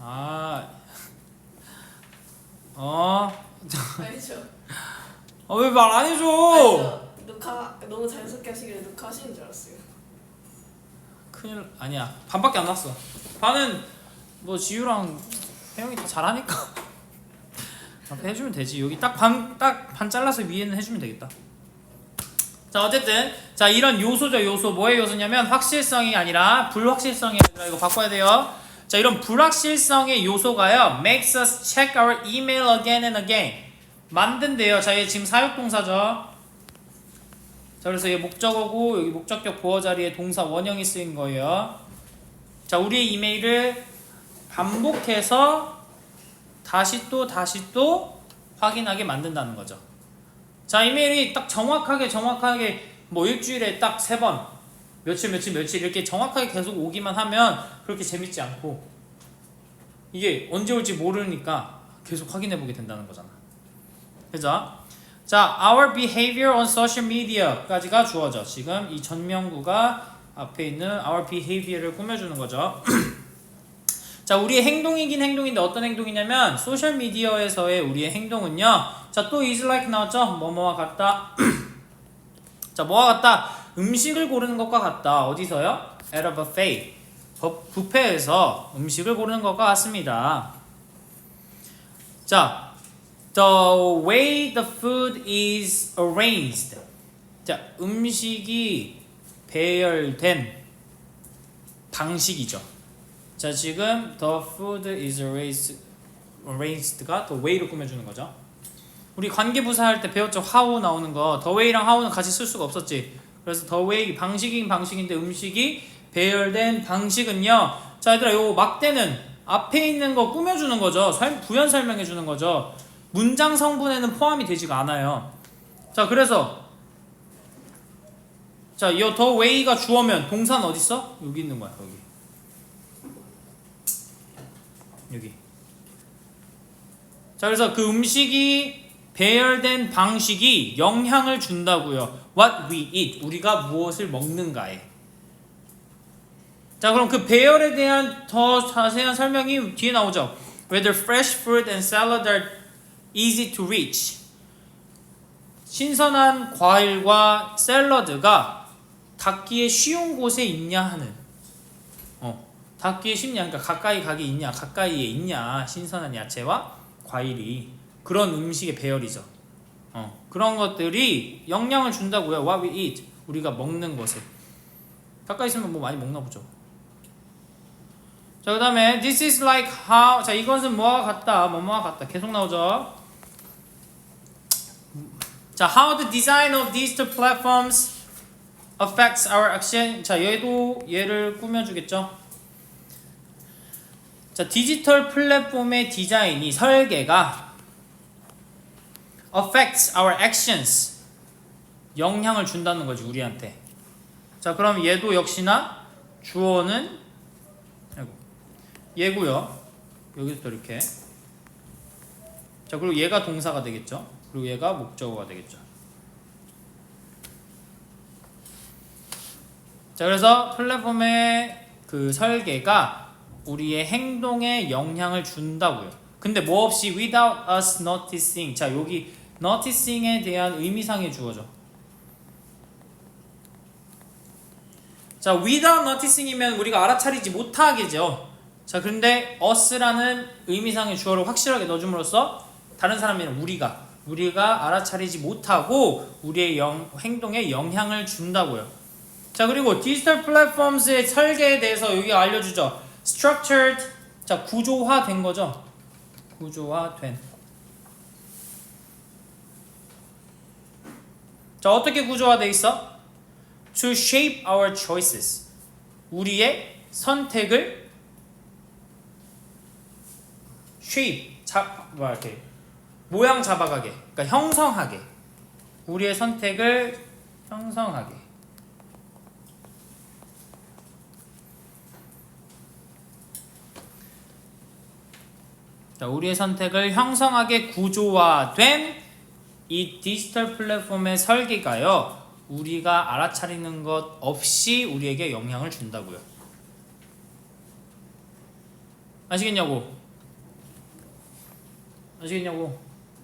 아, 어, 알죠? 아, 왜 말 안 해줘? 알죠? 녹화 너무 자연스럽게 하시길래 녹화 하시는 줄 알았어요. 큰일 아니야 반밖에 안 났어. 반은 뭐 지유랑 혜영이 다 잘하니까 앞에 해주면 되지. 여기 딱 반 딱 반 잘라서 위에는 해주면 되겠다. 자 어쨌든 자 이런 요소죠 요소 뭐의 요소냐면 확실성이 아니라 불확실성이 얘들아 이거 바꿔야 돼요. 자 이런 불확실성의 요소가요 makes us check our email again and again 만든대요. 자 얘 지금 사역동사죠. 자 그래서 얘 목적어고 여기 목적격 보어 자리에 동사 원형이 쓰인 거예요. 자 우리의 이메일을 반복해서 다시 또 다시 또 확인하게 만든다는 거죠. 자 이메일이 딱 정확하게 정확하게 뭐 일주일에 딱 세 번 며칠 며칠 며칠 이렇게 정확하게 계속 오기만 하면 그렇게 재밌지 않고 이게 언제 올지 모르니까 계속 확인해 보게 된다는 거잖아. 그죠? 자, our behavior on social media까지가 주어져. 지금 이 전명구가 앞에 있는 our behavior를 꾸며주는 거죠. 자, 우리의 행동이긴 행동인데 어떤 행동이냐면 소셜 미디어에서의 우리의 행동은요. 자, 또 is like 나왔죠? 뭐뭐와 같다. 자, 뭐와 같다? 음식을 고르는 것과 같다. 어디서요? at a buffet. 버- 뷔페에서 음식을 고르는 것과 같습니다. 자, the way the food is arranged. 자, 음식이 배열된 방식이죠. 자, 지금 the food is arranged, arranged가 the way로 꾸며주는 거죠. 우리 관계부사 할 때 배웠죠? how 나오는 거. the way랑 how는 같이 쓸 수가 없었지. 그래서 the way 방식이긴 방식인데 음식이 배열된 방식은요. 자, 얘들아, 요 막대는 앞에 있는 거 꾸며주는 거죠. 설- 부연 설명해 주는 거죠. 문장 성분에는 포함이 되지가 않아요. 자, 그래서 자, 이 the way가 주어면 동사는 어디 있어? 여기 있는 거야, 여기. 여기. 자, 그래서 그 음식이 배열된 방식이 영향을 준다고요. What we eat, 우리가 무엇을 먹는가에. 자, 그럼 그 배열에 대한 더 자세한 설명이 뒤에 나오죠. Whether fresh fruit and salad are easy to reach. 신선한 과일과 샐러드가 닿기에 쉬운 곳에 있냐 하는. 어, 닿기에 쉽냐, 그러니까 가까이 가기 있냐, 가까이에 있냐, 신선한 야채와 과일이 그런 음식의 배열이죠. 어, 그런 것들이 영향을 준다고요. What we eat, 우리가 먹는 것에. 가까이 있으면 뭐 많이 먹나 보죠. 자, 그 다음에 this is like how 자, 이것은 뭐와 같다. 뭐뭐와 같다. 계속 나오죠. 자, how the design of these two platforms affects our action. 자, 얘도 얘를 꾸며 주겠죠. 자, 디지털 플랫폼의 디자인이 설계가 affects our actions. 영향을 준다는 거지, 우리한테. 자, 그럼 얘도 역시나 주어는 아이고. 얘고요. 여기서부터 이렇게. 자, 그리고 얘가 동사가 되겠죠. 그리고 얘가 목적어가 되겠죠. 자, 그래서 플랫폼의 그 설계가 우리의 행동에 영향을 준다고요. 근데 뭐 없이 without us noticing. 자, 여기 noticing에 대한 의미상의 주어죠. 자, without noticing이면 우리가 알아차리지 못하겠죠. 자, 그런데 us라는 의미상의 주어를 확실하게 넣어줌으로써 다른 사람이랑 우리가 우리가 알아차리지 못하고 우리의 영, 행동에 영향을 준다고요. 자, 그리고 디지털 플랫폼스의 설계에 대해서 여기 알려주죠. structured 자, 구조화된 거죠. 구조화된. 자, 어떻게 구조화돼 있어? to shape our choices. 우리의 선택을 shape 잡 뭐야 이렇게 모양 잡아가게. 그러니까 형성하게. 우리의 선택을 형성하게. 자, 우리의 선택을 형성하게 구조화된 이 디지털 플랫폼의 설계가요. 우리가 알아차리는 것 없이 우리에게 영향을 준다고요. 아시겠냐고? 아시겠냐고?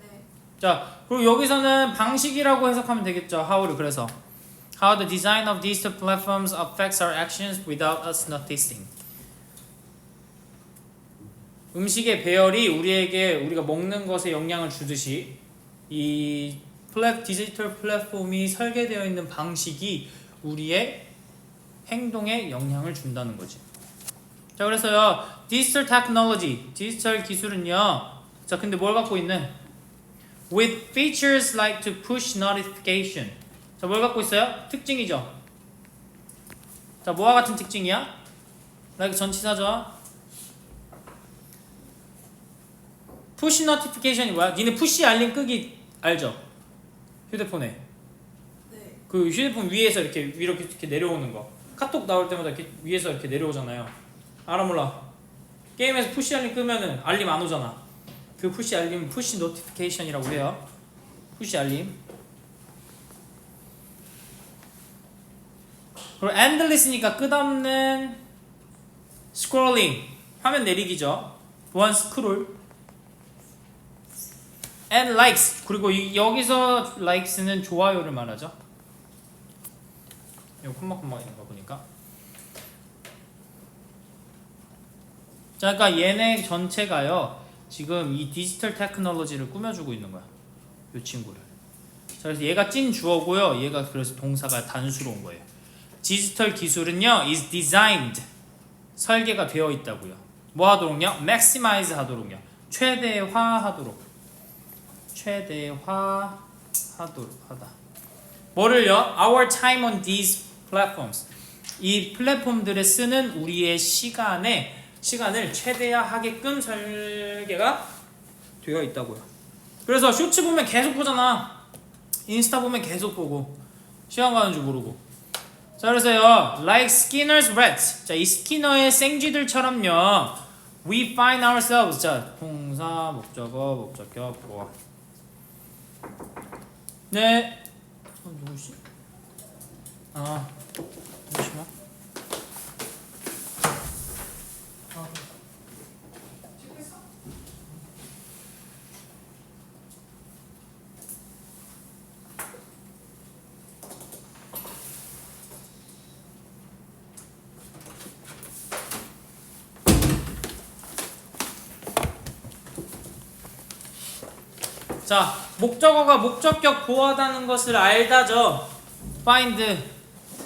네. 자, 그리고 여기서는 방식이라고 해석하면 되겠죠. how를 그래서 how the design of two platforms affects our actions without us noticing. 음식의 배열이 우리에게 우리가 먹는 것에 영향을 주듯이 이 플랫 디지털 플랫폼이 설계되어 있는 방식이 우리의 행동에 영향을 준다는 거지. 자, 그래서요. 디지털 테크놀로지, 디지털 기술은요. 자, 근데 뭘 갖고 있는? with features like to push notification. 자, 뭘 갖고 있어요? 특징이죠. 자, 뭐와 같은 특징이야? like 전치사죠. push notification이 뭐야? 니네 푸시 알림 끄기 알죠? 휴대폰에 네. 그 휴대폰 위에서 이렇게 위로 이렇게, 내려오는 거. 카톡 나올 때마다 이렇게 위에서 이렇게 내려오잖아요. 알아 몰라. 게임에서 푸시 알림 끄면은 알림 안 오잖아. 그 푸시 알림 푸시 노티피케이션이라고 해요. 푸시 알림. 그리고 endless니까 끝없는 scrolling 화면 내리기죠. 보안 스크롤. And likes 그리고 이- 여기서 likes는 좋아요를 말하죠. 이거 콤마 콤마 있는 거 보니까. 자, 그러니까 얘네 전체가요. 지금 이 디지털 테크놀로지를 꾸며주고 있는 거야. 이 친구를. 자, 그래서 얘가 찐 주어고요. 얘가 그래서 동사가 단수로 온 거예요. 디지털 기술은요, is designed 설계가 되어 있다고요. 뭐 하도록요? maximize 하도록요. 최대화하도록. 최대화하도록 하다. 뭐를요? Our time on these platforms. 이 플랫폼들에 쓰는 우리의 시간에 시간을 최대화하게끔 설계가 되어 있다고요. 그래서 쇼츠 보면 계속 보잖아. 인스타 보면 계속 보고 시간 가는 줄 모르고. 자 그래서요, like Skinner's rats. 자이 스키너의 생쥐들처럼요, we find ourselves. 자 동사, 목적어, 목적격, 보아. 네. 어, 누구시? 아, 잠시만. 아. 자, 목적어가 목적격 보하다는 것을 알다죠. find.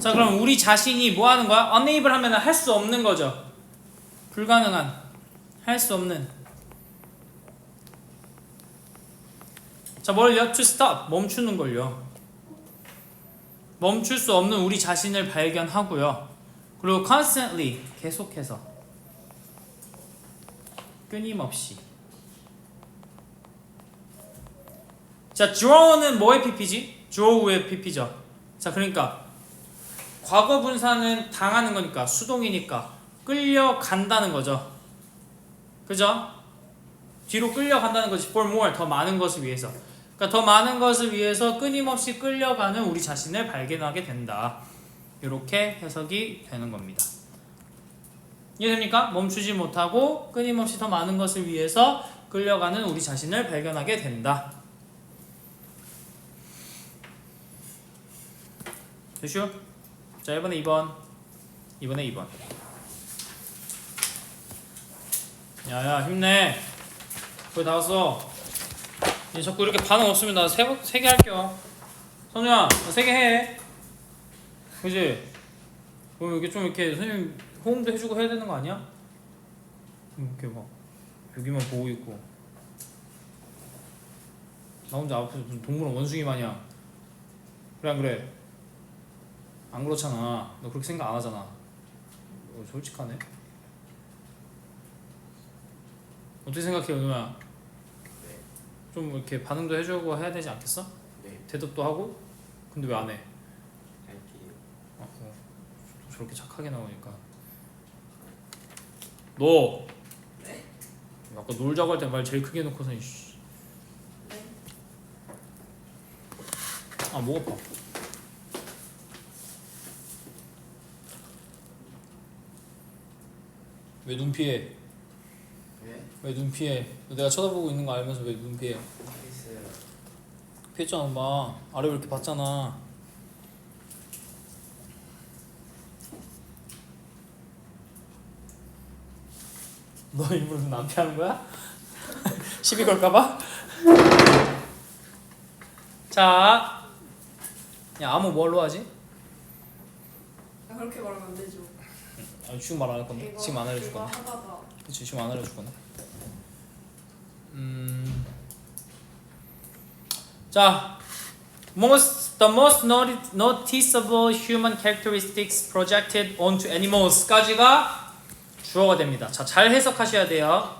자, 그럼 우리 자신이 뭐 하는 거야? unable 하면 할 수 없는 거죠. 불가능한. 할 수 없는. 자, 뭘요? to stop. 멈추는 걸요. 멈출 수 없는 우리 자신을 발견하고요. 그리고 constantly. 계속해서. 끊임없이. 자, draw는 뭐의 PP지? draw의 PP죠. 자, 그러니까 과거 분사는 당하는 거니까 수동이니까 끌려간다는 거죠. 그죠? 뒤로 끌려간다는 거지. for more 더 많은 것을 위해서. 그러니까 더 많은 것을 위해서 끊임없이 끌려가는 우리 자신을 발견하게 된다. 이렇게 해석이 되는 겁니다. 이해됩니까? 멈추지 못하고 끊임없이 더 많은 것을 위해서 끌려가는 우리 자신을 발견하게 된다. 됐슈? 자 이번에 2번 이번에 2번 야야 힘내 거의 다 왔어 얘 자꾸 이렇게 반응 없으면 나 세개 할게요 선우야 나세개 해 그지? 그럼 이렇게 좀 이렇게 선생님 호응도 해주고 해야 되는 거 아니야? 음, 이렇게 막 여기만 보고 있고 나 혼자 앞에서 무슨 동물원 원숭이 마냥 그래 안 그래? 안 그렇잖아. 너 그렇게 생각 안 하잖아. 어, 솔직하네. 어떻게 생각해, 은우야? 좀 이렇게 반응도 해주고 해야 되지 않겠어? 네, 대답도 하고? 근데 왜 안 해? 할게요. 아, 어. 저렇게 착하게 나오니까. 너 네. 아까 놀자고 할 때 말 제일 크게 해놓고서 이씨. 네. 아, 목 아파. 왜 눈 피해? 왜눈 피해? 내가 쳐다보고 있는 거 알면서 왜 눈 피해? 있어요. 피했잖아 봐 아래 이렇게 봤잖아 너 일부러 눈안 피하는 거야? 시비 걸까봐? 자, 야 아무 뭘로 하지? 아, 그렇게 말하면 안 되죠. 아, 지금 말안 할 건데 지금 안 알려줄 건데 하다가 그치 지금 안 알려줄 건데 음, 자, most the most noti- noticeable human characteristics projected onto animals까지가 주어가 됩니다. 자, 잘 해석하셔야 돼요.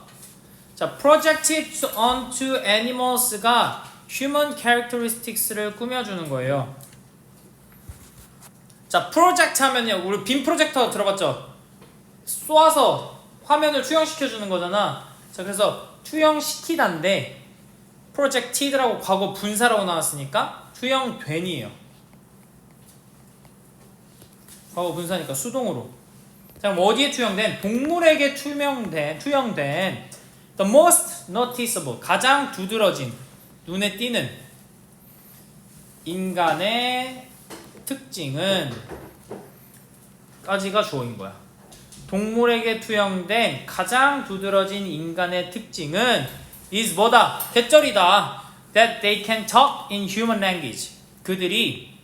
자, projected onto animals가 human characteristics를 꾸며주는 거예요. 자, project 하면요, 우리 빔 프로젝터 들어봤죠? 쏘아서 화면을 투영시켜 주는 거잖아. 자, 그래서 투영시키다인데 projected라고 과거 분사라고 나왔으니까 투영된이에요. 과거 분사니까 수동으로. 자, 그럼 어디에 투영된? 동물에게 투명된, 투영된 the most noticeable 가장 두드러진 눈에 띄는 인간의 특징은 까지가 주어인 거야. 동물에게 투영된 가장 두드러진 인간의 특징은 is 뭐다? 대절이다. That they can talk in human language. 그들이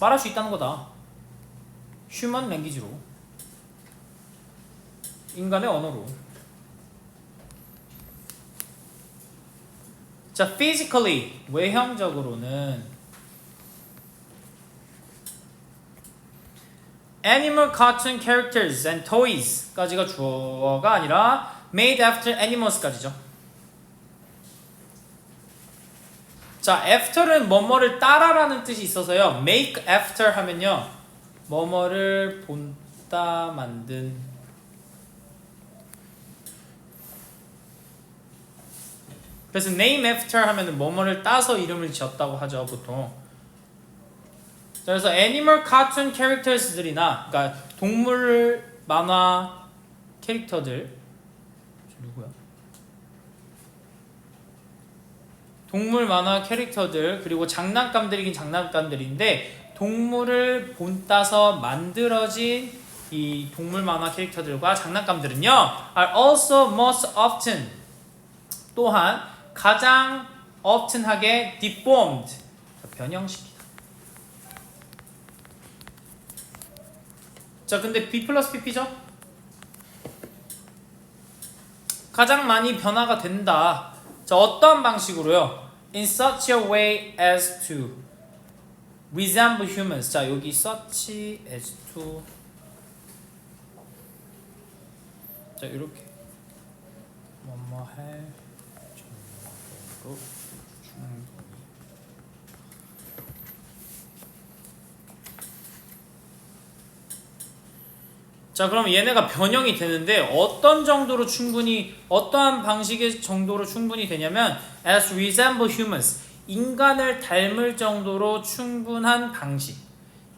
말할 수 있다는 거다. human language로. 인간의 언어로. 자, physically 외형적으로는 animal cartoon characters and toys까지가 주어가 아니라 made after animals까지죠. 자, after는 뭐뭐를 따라라는 뜻이 있어서요. make after 하면요. 뭐뭐를 본따 만든 그래서 name after 하면은 뭐뭐를 따서 이름을 지었다고 하죠, 보통. 자, 그래서 애니멀 카툰 캐릭터스들이나 그러니까 동물 만화 캐릭터들 저 누구야? 동물 만화 캐릭터들 그리고 장난감들이긴 장난감들인데 동물을 본따서 만들어진 이 동물 만화 캐릭터들과 장난감들은요 are also most often 또한 가장 often하게 deformed 변형시키 자, 근데 B 플러스 PP죠? 가장 많이 변화가 된다. 자, 어떠한 방식으로요? In such a way as to resemble humans. 자, 여기 such as to 자, 이렇게 뭐뭐할 정도로 충분히 자 그럼 얘네가 변형이 되는데 어떤 정도로 충분히 어떠한 방식의 정도로 충분히 되냐면 as resemble humans 인간을 닮을 정도로 충분한 방식.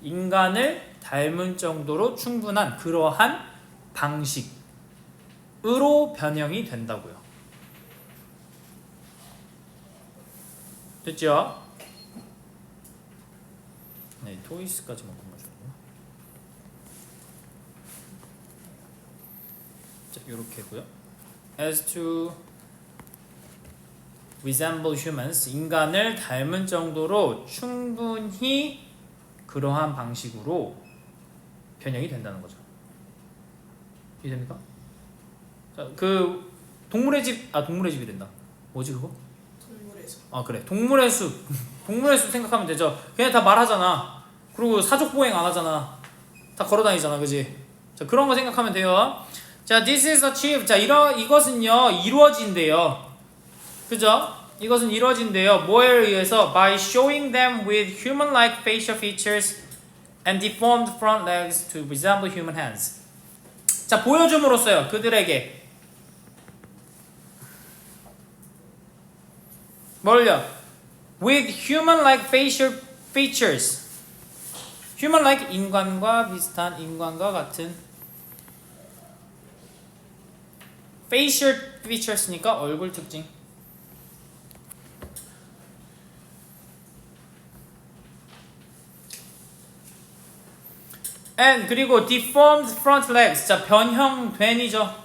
인간을 닮은 정도로 충분한 그러한 방식으로 변형이 된다고요. 됐죠? 네 토이스까지만 건가죠 자, 이렇게 고요. As to resemble humans, 인간을 닮은 정도로 충분히 그러한 방식으로 변형이 된다는 거죠. 이해됩니까? 자, 그 동물의 집, 아 동물의 집이 된다. 뭐지 그거? 아 그래. 동물의 숲. 동물의 숲 생각하면 되죠. 그냥 다 말하잖아. 그리고 사족 보행 안 하잖아. 다 걸어 다니잖아 그지? 자 그런 거 생각하면 돼요 자 this is achieved 자 이러 이것은요 이루어진대요 그죠 이것은 이루어진대요 뭐에 의해서 by showing them with human-like facial features and deformed front legs to resemble human hands 자 보여줌으로써요 그들에게 뭘요? With human-like facial features. human-like 인간과 비슷한 인간과 같은 facial features니까 얼굴 특징. and 그리고 deformed front legs. 자, 변형된이죠.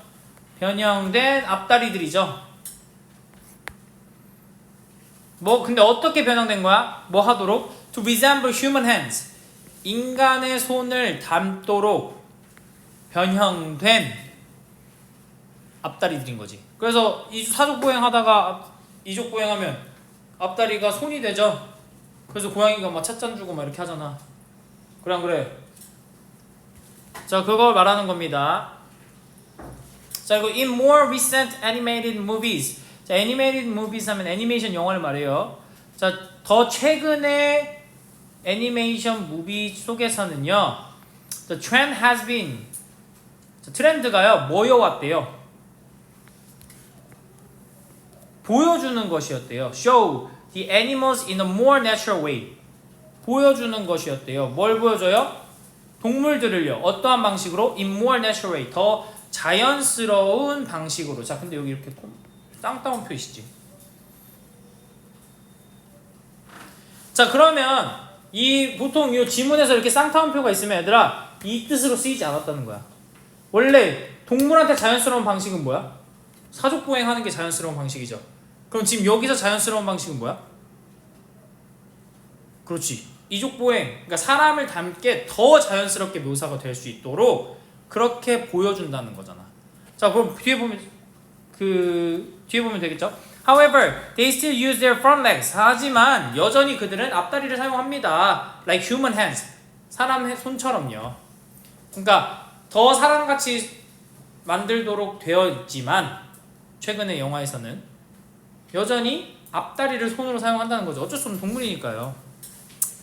변형된 앞다리들이죠. 뭐 근데 어떻게 변형된 거야? 뭐 하도록? To resemble human hands. 인간의 손을 닮도록 변형된 앞다리 들인 거지. 그래서 이 사족 보행 하다가 앞- 이족 보행하면 앞다리가 손이 되죠. 그래서 고양이가 막 찻잔 주고 막 이렇게 하잖아. 그래 안 그래? 자 그걸 말하는 겁니다. 자 이거 in more recent animated movies. 자 animated movies 하면 애니메이션 영화를 말해요. 자더 최근의 애니메이션 무비 속에서는요. The trend has been 자, 트렌드가요 모여왔대요. 보여주는 것이었대요. Show the animals in a more natural way. 보여주는 것이었대요. 뭘 보여줘요? 동물들을요. 어떠한 방식으로? In more natural way. 더 자연스러운 방식으로. 자, 근데 여기 이렇게 콤- 쌍따옴 표시지. 자, 그러면 이 보통 이 지문에서 이렇게 쌍따옴표가 있으면 얘들아 이 뜻으로 쓰이지 않았다는 거야. 원래 동물한테 자연스러운 방식은 뭐야? 사족 보행하는 게 자연스러운 방식이죠. 그럼 지금 여기서 자연스러운 방식은 뭐야? 그렇지. 이족 보행, 그러니까 사람을 닮게 더 자연스럽게 묘사가 될 수 있도록 그렇게 보여준다는 거잖아. 자, 그럼 뒤에 보면 그 뒤에 보면 되겠죠? However, they still use their front legs. 하지만 여전히 그들은 앞다리를 사용합니다. Like human hands. 사람의 손처럼요. 그러니까 더 사람같이 만들도록 되어 있지만 최근의 영화에서는 여전히 앞다리를 손으로 사용한다는 거죠. 어쩔 수 없는 동물이니까요.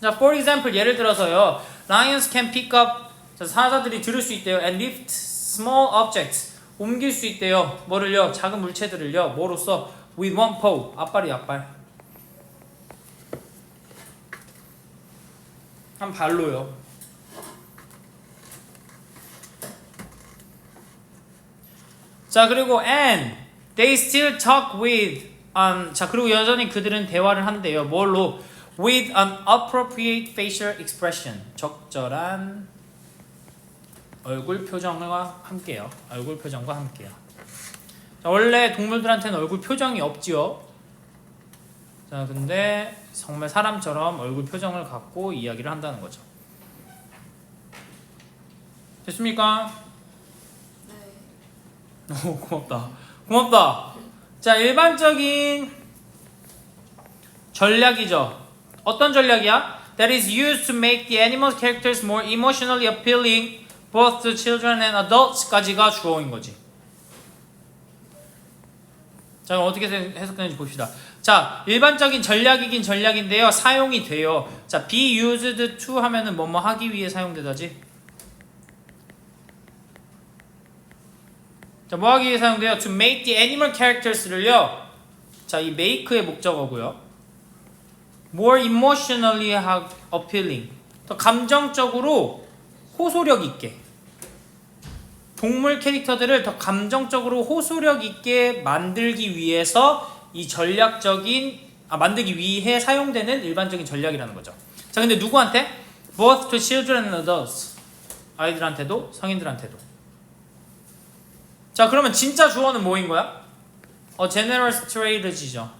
자, for example 예를 들어서요. Lions can pick up 자, 사자들이 들을 수 있대요. and lift small objects 옮길 수 있대요. 뭐를요? 작은 물체들을요. 뭐로써? with one paw 앞발이 앞발. 한 발로요. 자 그리고 and they still talk with um, 자 그리고 여전히 그들은 대화를 한대요. 뭘로? with an appropriate facial expression 적절한 얼굴 표정과 함께요. 얼굴 표정과 함께요. 자, 원래 동물들한테는 얼굴 표정이 없지요. 자 근데 정말 사람처럼 얼굴 표정을 갖고 이야기를 한다는 거죠. 됐습니까? 네. 오 고맙다 고맙다 자 일반적인 전략이죠 어떤 전략이야? That is used to make the animal characters more emotionally appealing both to children and adults까지가 주어인 거지 자 그럼 어떻게 해석되는지 봅시다 자 일반적인 전략이긴 전략인데요 사용이 돼요 자 be used to 하면은 뭐뭐 하기 위해 사용되다지 자, 뭐 하기 위해 사용돼요? To make the animal characters를요. 자, 이 make의 목적어고요. More emotionally appealing. 더 감정적으로 호소력 있게. 동물 캐릭터들을 더 감정적으로 호소력 있게 만들기 위해서 이 전략적인 아 만들기 위해 사용되는 일반적인 전략이라는 거죠. 자, 근데 누구한테? Both to children and adults. 아이들한테도 성인들한테도. 자 그러면 진짜 주어는 뭐인 거야? 어 general strategy죠.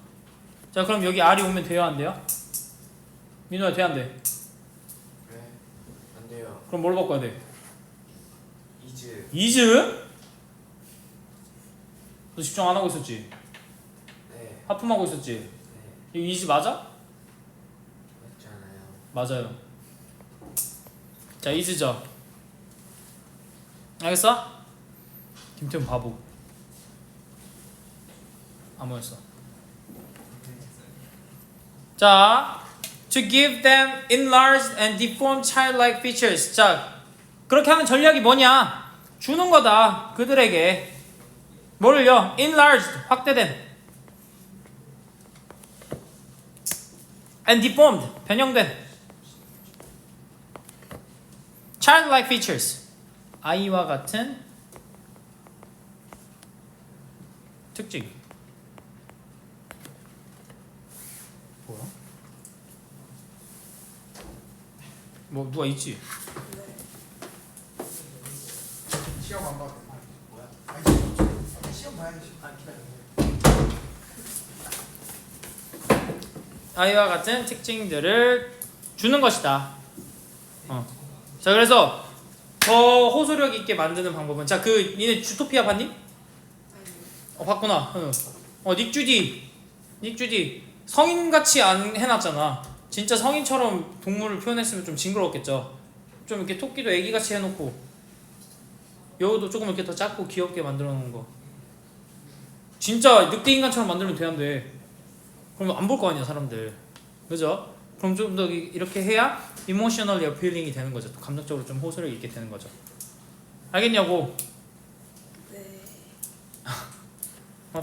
자 그럼 여기 R이 오면 돼요 안 돼요? 민호야 돼안 돼? 네, 안 돼요. 그럼 뭘로 바꿔야 돼? 이즈. 이즈? 너 집중 안 하고 있었지? 네, 하품하고 있었지? 네, 이거 이즈 맞아? 맞잖아요. 맞아요. 자 이즈죠. 알겠어? 김태훈 바보. 아무였어. 자, to give them enlarged and deformed childlike features. 자, 그렇게 하는 전략이 뭐냐? 주는 거다. 그들에게 뭐를요? enlarged 확대된 and deformed 변형된 childlike features 아이와 같은 특징. 뭐야? 뭐 누가 있지? 시험 안 봐도 뭐야? 아니 시험 시험 봐야지 아 기다려. 아이와 같은 특징들을 주는 것이다. 어. 자 그래서 더 호소력 있게 만드는 방법은 자 그 니네 주토피아 봤니? 어 봤구나. 응. 어 닉주디 닉주디 성인같이 안 해놨잖아. 진짜 성인처럼 동물을 표현했으면 좀 징그러웠겠죠. 좀 이렇게 토끼도 애기같이 해놓고 여우도 조금 이렇게 더 작고 귀엽게 만들어 놓은 거. 진짜 늑대 인간처럼 만들면 되는데 그럼 안 볼 거 아니야 사람들. 그죠? 그럼 좀 더 이렇게 해야 이모셔널리 어필링이 되는 거죠. 또 감정적으로 좀 호소력 있게 되는 거죠. 알겠냐고?